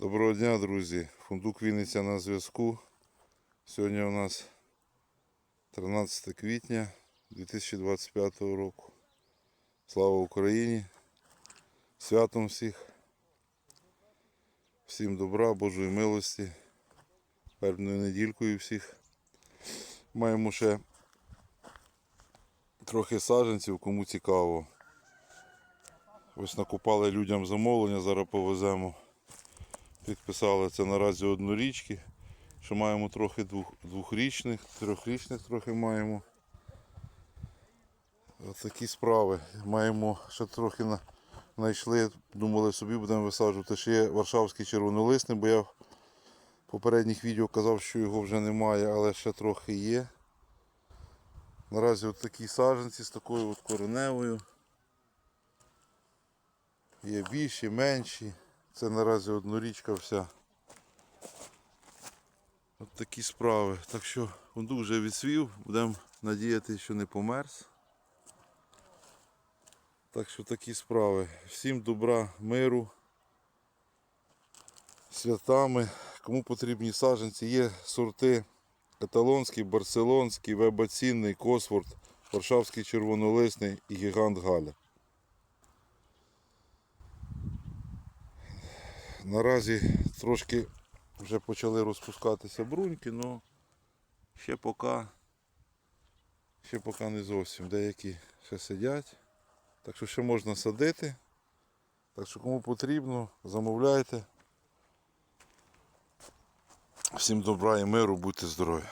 Доброго дня, друзі. Фундук Вінниця на зв'язку. Сьогодні у нас 13 квітня 2025 року. Слава Україні! Святом всіх! Всім добра, Божої милості, передною недількою всіх. Маємо ще трохи саджанців, кому цікаво. Ось накопали людям замовлення, зараз повеземо. Підписали це наразі однорічки. Що маємо трохи двох, двохрічних, трьохрічних трохи маємо. Ось такі справи. Маємо ще трохи на, знайшли, думали собі будемо висаджувати. Ще є Варшавський червонолисний, бо я в попередніх відео казав, що його вже немає, але ще трохи є. Наразі от такі саджанці з такою от кореневою. Є більші, менші. Це наразі однорічка вся. От такі справи. Так що фундук вже відсвів, будемо надіятися, що не померз. Так що такі справи. Всім добра, миру, святами. Кому потрібні саджанці, є сорти каталонський, барселонський, вебацінний, Косворд, Варшавський червонолисний і гігант Галя. Наразі трошки вже почали розпускатися бруньки, але ще поки, ще поки не зовсім. Деякі ще сидять. Так що ще можна садити. Так що кому потрібно, замовляйте. Всім добра і миру, будьте здорові.